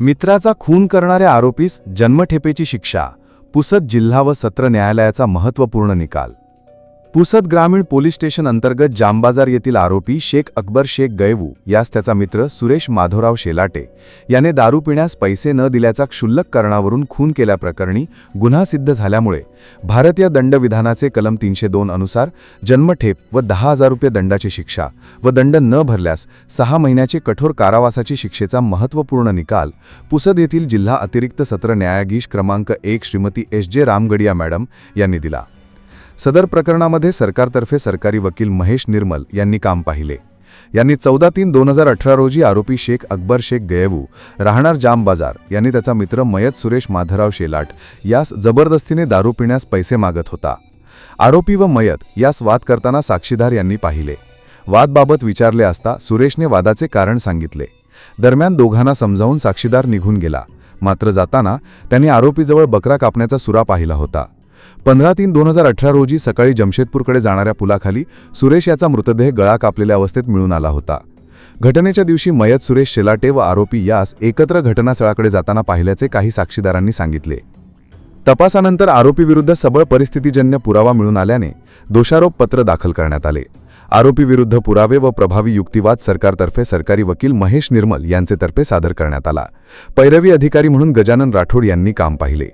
मित्राचा खून करणाऱ्या आरोपीस जन्मठेपेची शिक्षा पुसद जिल्हा व सत्र न्यायालयाचा महत्त्वपूर्ण निकाल. पुसद ग्रामीण पोलीस स्टेशन अंतर्गत जामबाजार येथील आरोपी शेख अकबर शेख गैवू यास त्याचा मित्र सुरेश माधवराव शेलाटे याने दारू पिण्यास पैसे न दिल्याचा क्षुल्लक कारणावरून खून केल्याप्रकरणी गुन्हा सिद्ध झाल्यामुळे भारतीय दंडविधानाचे कलम तीनशे दोन अनुसार जन्मठेप व दहा हजार रुपये दंडाची शिक्षा व दंड न भरल्यास सहा महिन्याचे कठोर कारावासाची शिक्षेचा महत्त्वपूर्ण निकाल पुसद येथील जिल्हा अतिरिक्त सत्र न्यायाधीश क्रमांक एक श्रीमती एस जे रामगडिया मॅडम यांनी दिला. सदर प्रकरणामध्ये सरकारतर्फे सरकारी वकील महेश निर्मल यांनी काम पाहिले. यांनी चौदा तीन दोन हजार अठरा रोजी आरोपी शेख अकबर शेख गयवू राहणार जाम बाजार यांनी त्याचा मित्र मयत सुरेश माधवराव शेलाट यास जबरदस्तीने दारू पिण्यास पैसे मागत होता. आरोपी व मयत यास वाद करताना साक्षीदार यांनी पाहिले. वादबाबत विचारले असता सुरेशने वादाचे कारण सांगितले. दरम्यान दोघांना समजावून साक्षीदार निघून गेला. मात्र जाताना त्यांनी आरोपीजवळ बकरा कापण्याचा सुरा पाहिला होता. पंधरा तीन दोन हजार अठरा रोजी सकाळी जमशेदपूरकडे जाणाऱ्या पुलाखाली सुरेश याचा मृतदेह गळा कापलेल्या अवस्थेत मिळून आला होता. घटनेच्या दिवशी मयत सुरेश शेलाटे व आरोपी यास एकत्र घटनास्थळाकडे जाताना पाहिल्याचे काही साक्षीदारांनी सांगितले. तपासानंतर आरोपीविरुद्ध सबळ परिस्थितीजन्य पुरावा मिळून आल्याने दोषारोप पत्र दाखल करण्यात आले. आरोपीविरुद्ध पुरावे व प्रभावी युक्तिवाद सरकारतर्फे सरकारी वकील महेश निर्मल यांचेतर्फे सादर करण्यात आला. पैरवी अधिकारी म्हणून गजानन राठोड यांनी काम पाहिले.